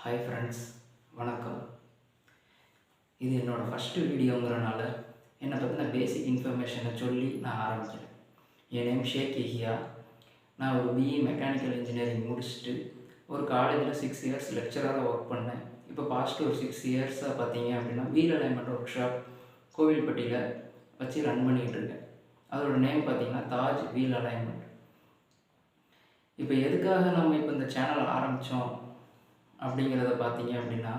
Hi friends வணக்கம். இது என்னோடய ஃபஸ்ட்டு வீடியோங்கிறனால என்னை பற்றின பேசிக் இன்ஃபர்மேஷனை சொல்லி நான் ஆரம்பிக்கிறேன். என் நேம் ஷேக் எஹியா. நான் ஒரு பிஇ மெக்கானிக்கல் இன்ஜினியரிங் முடிச்சுட்டு ஒரு காலேஜில் சிக்ஸ் இயர்ஸ் லெக்சராக ஒர்க் பண்ணேன். இப்போ பாஸ்ட் ஒரு சிக்ஸ் இயர்ஸாக பார்த்தீங்க அப்படின்னா வீல் அலைன்மெண்ட் ஒர்க் ஷாப் கோவில்பட்டியில் வச்சு ரன் பண்ணிகிட்டு இருக்கேன். அதோட நேம் பார்த்தீங்கன்னா தாஜ் வீல் அலைன்மெண்ட் இப்போ எதுக்காக நம்ம இப்போ இந்த சேனல் ஆரம்பித்தோம் அப்படிங்கிறத பார்த்தீங்க அப்படின்னா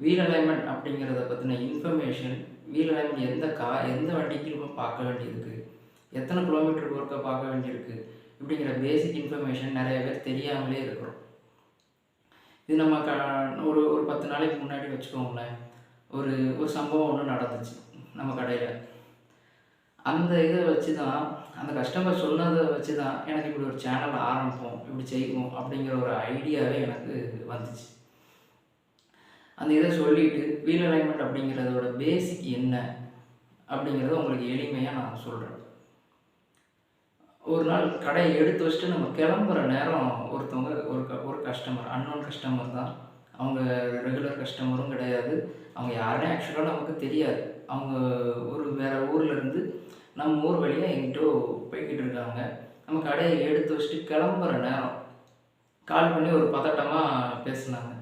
வீல் அலைன்மெண்ட் அப்படிங்கிறத பற்றின இன்ஃபர்மேஷன் வீல் அலைன்மெண்ட் எந்த கா எந்த வண்டிக்கு நம்ம பார்க்க வேண்டியிருக்கு எத்தனை கிலோமீட்டருக்கு ஒர்க்கை பார்க்க வேண்டியிருக்கு இப்படிங்கிற பேசிக் இன்ஃபர்மேஷன் நிறைய பேர் தெரியாமலே இருக்கிறோம். இது நம்ம க ஒரு ஒரு பத்து நாளைக்கு முன்னாடி வச்சுக்கோங்களேன் ஒரு ஒரு சம்பவம் ஒன்று நடந்துச்சு நம்ம கடையில். அந்த இதை வச்சு தான் அந்த கஸ்டமர் சொன்னதை வச்சு தான் எனக்கு இப்படி ஒரு சேனல் ஆரம்பிப்போம் இப்படி செய்வோம் அப்படிங்கிற ஒரு ஐடியாவே எனக்கு வந்துச்சு. அந்த இதை சொல்லிட்டு வீல் அலைன்மெண்ட் அப்படிங்கிறதோட பேசிக் என்ன அப்படிங்கிறத உங்களுக்கு எளிமையாக நான் சொல்கிறேன் ஒரு நாள் கடையை எடுத்து வச்சுட்டு நம்ம கிளம்புற நேரம் ஒருத்தவங்க ஒரு க ஒரு கஸ்டமர் அன்னோன் கஸ்டமர் தான். அவங்க ரெகுலர் கஸ்டமரும் கிடையாது. அவங்க யாருனே ஆக்சுவலாக நமக்கு தெரியாது. அவங்க ஒரு வேறு ஊர்லேருந்து நம்ம ஊர் வழியாக எங்கிட்டோ போய்கிட்டு இருக்காங்க. நம்ம கடையை எடுத்து வச்சுட்டு கிளம்புற நேரம். கால் பண்ணி ஒரு பதட்டமாக பேசினாங்க.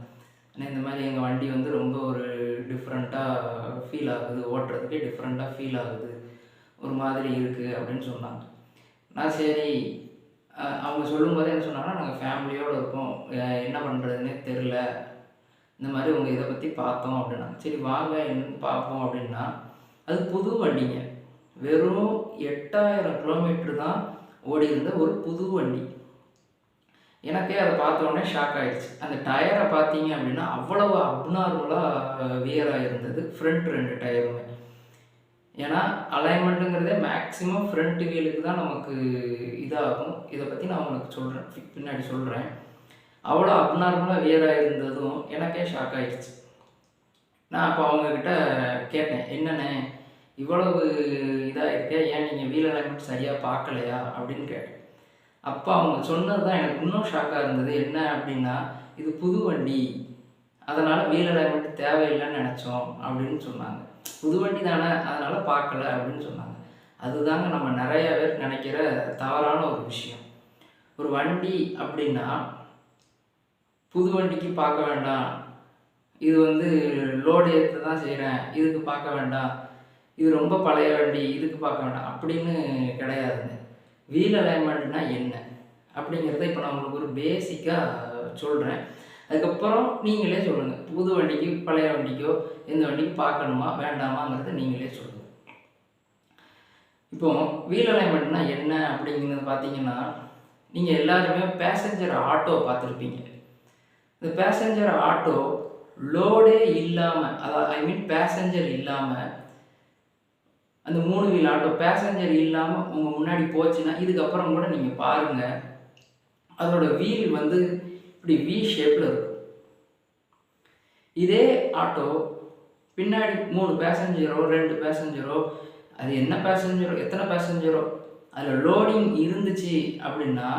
ஆனால் இந்த மாதிரி எங்கள் வண்டி வந்து ரொம்ப ஒரு டிஃப்ரெண்ட்டாக ஃபீல் ஆகுது. ஓட்டுறதுக்கே டிஃப்ரெண்ட்டாக ஃபீல் ஆகுது. ஒரு மாதிரி இருக்குது அப்படின்னு சொன்னாங்க. நான் சரி அவங்க சொல்லும்போதே என்ன சொன்னாங்கன்னா நாங்கள் ஃபேமிலியோடு இருக்கோம். என்ன பண்ணுறதுன்னே தெரில இந்த மாதிரி உங்கள் இதை பற்றி பார்த்தோம் அப்படின்னா சரி வாங்க என்னன்னு பார்ப்போம் அப்படின்னா அது புது வண்டிங்க. வெறும் எட்டாயிரம் கிலோமீட்டர் தான் ஓடி இருந்த ஒரு புது வண்டி. எனக்கே அதை பார்த்தோன்னே ஷாக் ஆகிடுச்சு அந்த டயரை பார்த்தீங்க அப்படின்னா அவ்வளவு அப்நார்மலாக வியராக இருந்தது ஃப்ரண்ட் ரெண்டு டயருமே ஏன்னா அலைன்மெண்ட்டுங்கிறதே மேக்ஸிமம் ஃப்ரண்ட் வீலுக்கு தான் நமக்கு இதாகும். இதை பற்றி நான் உங்களுக்கு சொல்கிறேன் பின்னாடி சொல்கிறேன் அவ்வளோ அப்நார்மலாக வியராக இருந்ததும் எனக்கே ஷாக் ஆகிடுச்சு நான் அப்போ அவங்கக்கிட்ட கேட்டேன் என்னண்ணே? இவ்வளவு இதாக இருக்கே ஏன் நீங்கள் வீல் அலைன்மெண்ட் சரியாக பார்க்கலையா? அப்படின்னு கேட்டேன். அப்போ அவங்க சொன்னது தான் எனக்கு இன்னும் ஷாக்காக இருந்தது. என்ன அப்படின்னா இது புது வண்டி. அதனால் வீல் அலைன்மெண்ட் தேவையில்லைன்னு நினச்சோம் அப்படின்னு சொன்னாங்க. புது வண்டி தானே அதனால் பார்க்கல அப்படின்னு சொன்னாங்க. அதுதாங்க நம்ம நிறைய பேர் நினைக்கிற தவறான ஒரு விஷயம். ஒரு வண்டி அப்படின்னா புது வண்டிக்கு பார்க்க வேண்டாம். இது வந்து லோடு ஏற்ற தான் செய்கிறேன் இதுக்கு பார்க்க வேண்டாம். இது ரொம்ப பழைய வண்டி இதுக்கு பார்க்க வேண்டாம் அப்படின்னு கிடையாதுங்க. வீல் அலைன்மெண்ட்னா என்ன? அப்படிங்கிறத இப்போ நான் உங்களுக்கு ஒரு பேசிக்காக சொல்கிறேன் அதுக்கப்புறம் நீங்களே சொல்லுங்கள் புது வண்டிக்கு பழைய வண்டிக்கோ எந்த வண்டிக்கு பார்க்கணுமா வேண்டாமாங்கிறத நீங்களே சொல்லுங்கள் இப்போ வீல் அலைன்மெண்ட்னா என்ன அப்படிங்கிறது பார்த்தீங்கன்னா நீங்கள் எல்லாருமே பேசஞ்சர் ஆட்டோ பார்த்துருப்பீங்க. இந்த பேசஞ்சர் ஆட்டோ லோடே இல்லாமல் அதாவது ஐ மீன் பேசஞ்சர் இல்லாமல் அந்த மூணு வீல் ஆட்டோ பேசஞ்சர் இல்லாமல் உங்கள் முன்னாடி போச்சுன்னா இதுக்கப்புறம் கூட நீங்கள் பாருங்கள் அதோட வீல் வந்து இப்படி வி ஷேப்பில் இருக்கும். இதே ஆட்டோ பின்னாடி மூணு பேசஞ்சரோ ரெண்டு பேசஞ்சரோ அது என்ன பேசஞ்சரோ எத்தனை பேசஞ்சரோ அதில் லோடிங் இருந்துச்சு அப்படின்னா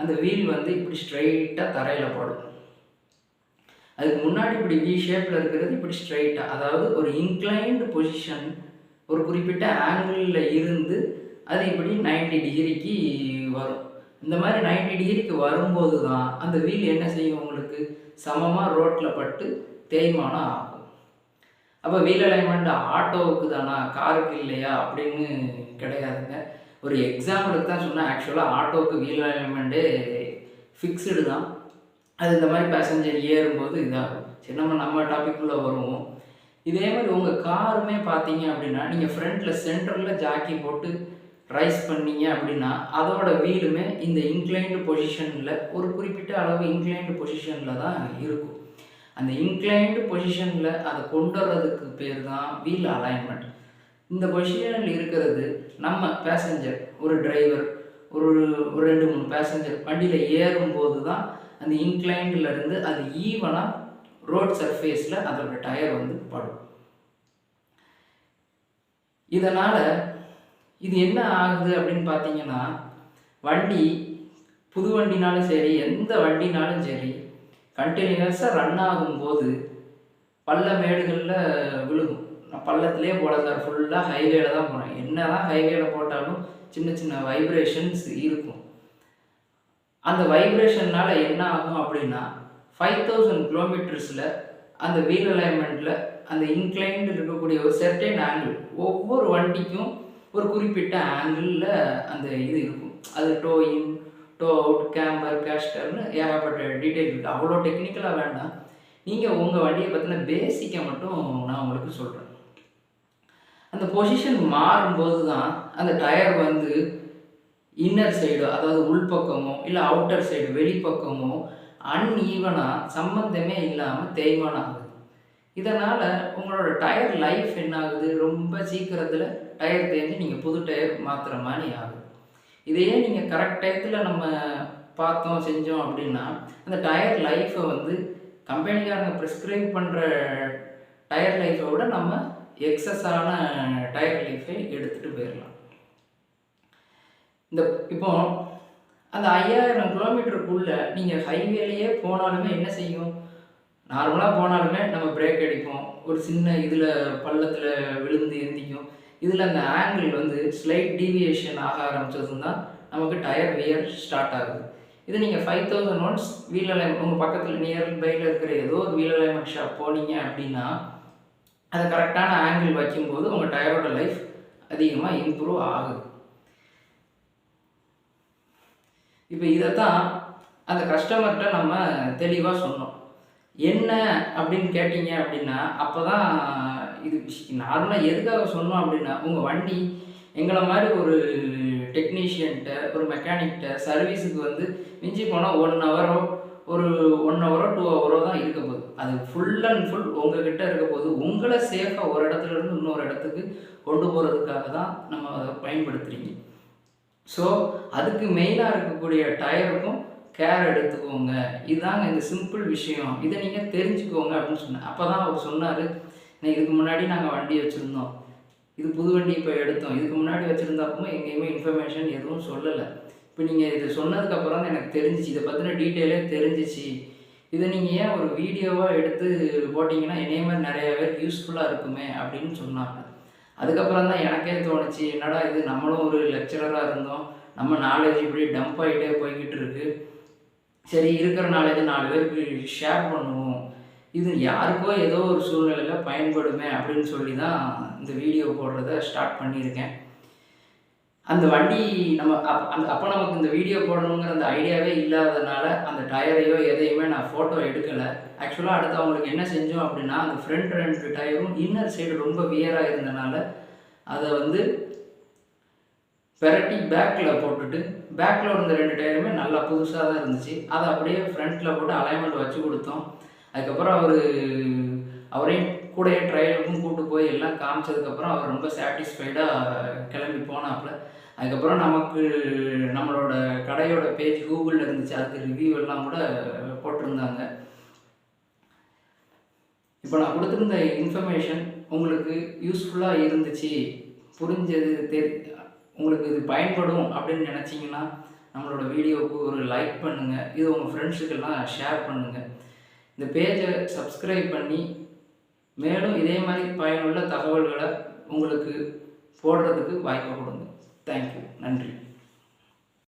அந்த வீல் வந்து இப்படி ஸ்ட்ரைட்டாக தரையில் போடும். அதுக்கு முன்னாடி இப்படி வி ஷேப்பில் இருக்கிறது இப்படி ஸ்ட்ரைட்டாக அதாவது ஒரு இன்க்ளைன்டு பொசிஷன் ஒரு குறிப்பிட்ட ஆங்கிளில் இருந்து அது இப்படி 90 டிகிரிக்கு வரும். இந்த மாதிரி 90 டிகிரிக்கு வரும்போது தான் அந்த வீல் என்ன செய்யும் உங்களுக்கு? சமமாக ரோட்டில் பட்டு தேய்மானம் ஆகும். அப்போ வீல் அலைன்மெண்ட் ஆட்டோவுக்கு தானா காருக்கு இல்லையா? அப்படின்னு கிடையாதுங்க. ஒரு எக்ஸாம்பிளுக்கு தான் சொன்னால் ஆக்சுவலாக ஆட்டோவுக்கு வீல் அலைன்மெண்ட்டு ஃபிக்ஸ்டு தான். அது இந்த மாதிரி பேசஞ்சர் ஏறும்போது இதாகும். சரி நம்ம நம்ம டாபிக்குள்ளே வருவோம். இதே மாதிரி உங்கள் காருமே பார்த்தீங்க அப்படின்னா நீங்கள் ஃப்ரண்ட்டில் சென்டரில் ஜாக்கி போட்டு ரைஸ் பண்ணீங்க அப்படின்னா அதோட வீலுமே இந்த இன்க்ளைன்டு பொசிஷனில் ஒரு குறிப்பிட்ட அளவு இன்க்ளைன்டு பொசிஷனில் தான் இருக்கும். அந்த இன்க்ளைன்டு பொசிஷனில் அதை கொண்டு வர்றதுக்கு பேர் தான் வீல் அலைன்மெண்ட் இந்த பொசிஷனில் இருக்கிறது நம்ம பேசஞ்சர் ஒரு டிரைவர் ஒரு ஒரு ரெண்டு மூணு பேசஞ்சர் வண்டியில் ஏறும்போது தான் அந்த இன்க்ளைண்டில் இருந்து அது ஈவனாக ரோட் சர்ஃபேஸில் அதோட டயர் வந்து படும். இதனால் இது என்ன ஆகுது அப்படின்னு பார்த்தீங்கன்னா வண்டி புது வண்டினாலும் சரி எந்த வண்டினாலும் சரி கண்டினியூஸாக ரன் ஆகும்போது பள்ள மேடுகளில் விழுகும். நான் பள்ளத்திலே போல சார் ஃபுல்லாக ஹைவேல தான் போனேன் என்ன தான் ஹைவேல போட்டாலும் சின்ன சின்ன வைப்ரேஷன்ஸ் இருக்கும். அந்த வைப்ரேஷன்னால் என்ன ஆகும் அப்படின்னா ஃபைவ் தௌசண்ட் கிலோமீட்டர்ஸில் அந்த வீல் அலைன்மெண்ட்டில் அந்த இன்க்ளைன்டு இருக்கக்கூடிய ஒரு செர்டைன் ஆங்கிள் ஒவ்வொரு வண்டிக்கும் ஒரு குறிப்பிட்ட ஆங்கிளில் அந்த இது இருக்கும். அது toe in toe out camber கேஸ்டர்னு ஏகப்பட்ட டீட்டெயில் இருக்குது அவ்வளோ டெக்னிக்கலாக வேண்டாம். நீங்கள் உங்கள் வண்டியை பற்றின பேசிக்கை மட்டும் நான் உங்களுக்கு சொல்கிறேன் அந்த பொசிஷன் மாறும்போது தான் அந்த டயர் வந்து இன்னர் சைடு அதாவது உள்பக்கமோ இல்லை அவுட்டர் சைடு வெளிப்பக்கமோ அன்ஈவனாக சம்மந்தமே இல்லாமல் தேய்மானம் ஆகுது இதனால் உங்களோட டயர் லைஃப் என்ன ஆகுது ரொம்ப சீக்கிரத்தில் டயர் தேஞ்சு நீங்கள் புது டயர் மாற்றுற மாதிரி ஆகுது. இதையே நீங்கள் கரெக்ட் டயத்தில் நம்ம பார்த்தோம் செஞ்சோம் அப்படின்னா அந்த டயர் லைஃப்பை வந்து கம்பெனிக்காரங்க ப்ரிஸ்கிரைப் பண்ணுற டயர் லைஃப்பை விட நம்ம எக்ஸஸான டயர் லைஃபை எடுத்துகிட்டு போயிடலாம் இந்த இப்போ அந்த ஐயாயிரம் கிலோமீட்டருக்குள்ளே நீங்கள் ஹைவேலையே போனாலுமே என்ன செய்யும்? நார்மலாக போனாலுமே நம்ம பிரேக் அடிப்போம். ஒரு சின்ன இதில் பள்ளத்தில் விழுந்து எந்திக்கும். இதில் அந்த ஆங்கிள் வந்து ஸ்லைட் டீவியேஷன் ஆக ஆரம்பித்ததும் தான் நமக்கு டயர் வியர் ஸ்டார்ட் ஆகுது. இது நீங்கள் five thousand once wheel alignment உங்கள் பக்கத்தில் நியர் பையில் இருக்கிற ஏதோ ஒரு வீல் அலைமெண்ட் ஷாப் போனீங்க அப்படின்னா அதை கரெக்டான ஆங்கிள் வைக்கும்போது உங்கள் டயரோட லைஃப் அதிகமாக இம்ப்ரூவ் ஆகுது. இப்போ இதை தான் அந்த கஸ்டமர்கிட்ட நம்ம தெளிவாக சொன்னோம். என்ன அப்படின்னு கேட்டீங்க அப்படின்னா அப்போ தான் இது நார்மலாக எதுக்காக சொன்னோம் அப்படின்னா உங்கள் வண்டி எங்களை மாதிரி ஒரு டெக்னீஷியன்கிட்ட ஒரு மெக்கானிக்கிட்ட சர்வீஸுக்கு வந்து மிஞ்சி போனால் ஒன் ஹவரோ ஒரு ஒன் ஹவரோ டூ ஹவரோ தான் இருக்க போகுது. அது ஃபுல் அண்ட் ஃபுல் உங்ககிட்ட இருக்க போது உங்களை சேஃபாக ஒரு இடத்துல இருந்து இன்னொரு இடத்துக்கு கொண்டு போகிறதுக்காக தான் நம்ம அதை பயன்படுத்துகிறீங்க ஸோ அதுக்கு மெயினாக இருக்கக்கூடிய டயருக்கும் கேர் எடுத்துக்கோங்க. இதுதாங்க இந்த சிம்பிள் விஷயம். இதை நீங்கள் தெரிஞ்சுக்கோங்க அப்படின்னு சொன்னேன் அப்போ தான் அவர் சொன்னார் நான் இதுக்கு முன்னாடி நாங்கள் வண்டி வச்சுருந்தோம். இது புது வண்டி இப்போ எடுத்தோம். இதுக்கு முன்னாடி வச்சுருந்தப்போ எங்கேயுமே இன்ஃபர்மேஷன் எதுவும் சொல்லலை. இப்போ நீங்கள் இது சொன்னதுக்கப்புறம் தான் எனக்கு தெரிஞ்சிச்சு. இதை பற்றின டீட்டெயிலே தெரிஞ்சிச்சு. இதை நீங்கள் ஏன் ஒரு வீடியோவாக எடுத்து போட்டிங்கன்னா என்னைய மாதிரி நிறைய பேருக்கு யூஸ்ஃபுல்லாக இருக்குமே அப்படின்னு சொன்னாங்க. அதுக்கப்புறம் தான் எனக்கே தோணுச்சு என்னடா இது நம்மளும் ஒரு லெக்சரராக இருந்தோம். நம்ம நாலேஜ் இப்படி டம்ப் ஆகிட்டே போய்கிட்டு இருக்கு. சரி இருக்கிற நாலேஜ் நாலு பேருக்கு ஷேர் பண்ணுவோம். இது யாருக்கோ ஏதோ ஒரு சூழ்நிலையில் பயன்படுமே அப்படின்னு சொல்லி தான் இந்த வீடியோ போடுறத ஸ்டார்ட் பண்ணியிருக்கேன். அந்த வண்டி நம்ம அப் அந்த அப்போ நமக்கு இந்த வீடியோ போடணுங்கிற அந்த ஐடியாவே இல்லாததுனால அந்த டயரையோ எதையுமே நான் ஃபோட்டோ எடுக்கலை. ஆக்சுவலாக அடுத்து அவங்களுக்கு என்ன செஞ்சோம் அப்படின்னா அந்த ஃப்ரண்ட் ரெண்டு டயரும் இன்னர் சைடு ரொம்ப வியராக இருந்தனால அதை வந்து பெரட்டி பேக்கில் போட்டுட்டு பேக்கில் இருந்த ரெண்டு டயருமே நல்லா புதுசாக தான் இருந்துச்சு. அதை அப்படியே ஃப்ரண்ட்டில் போட்டு அலைன்மெண்ட் வச்சு கொடுத்தோம். அதுக்கப்புறம் அவர் அவரையும் கூடயே ட்ரையலுக்கும் கூட்டு போய் எல்லாம் காமிச்சதுக்கப்புறம் அவர் ரொம்ப சாட்டிஸ்ஃபைடாக கிளம்பி போனாப்புல. அதுக்கப்புறம் நமக்கு நம்மளோட கடையோட பேஜ் கூகுளில் இருந்துச்சு. அதுக்கு ரிவ்யூ எல்லாம் கூட போட்டிருந்தாங்க. இப்போ நான் கொடுத்துருந்த இன்ஃபர்மேஷன் உங்களுக்கு யூஸ்ஃபுல்லாக இருந்துச்சு. புரிஞ்சது தெரி உங்களுக்கு இது பயன்படும் அப்படின்னு நினச்சிங்கன்னா நம்மளோட வீடியோவுக்கு ஒரு லைக் பண்ணுங்கள் இது உங்கள் ஃப்ரெண்ட்ஸுக்கெல்லாம் ஷேர் பண்ணுங்கள் இந்த பேஜை சப்ஸ்கிரைப் பண்ணி மேலும் இதே மாதிரி பயனுள்ள தகவல்களை உங்களுக்கு போடுறதுக்கு வாய்ப்பு கொடுங்க. தேங்க்யூ நன்றி.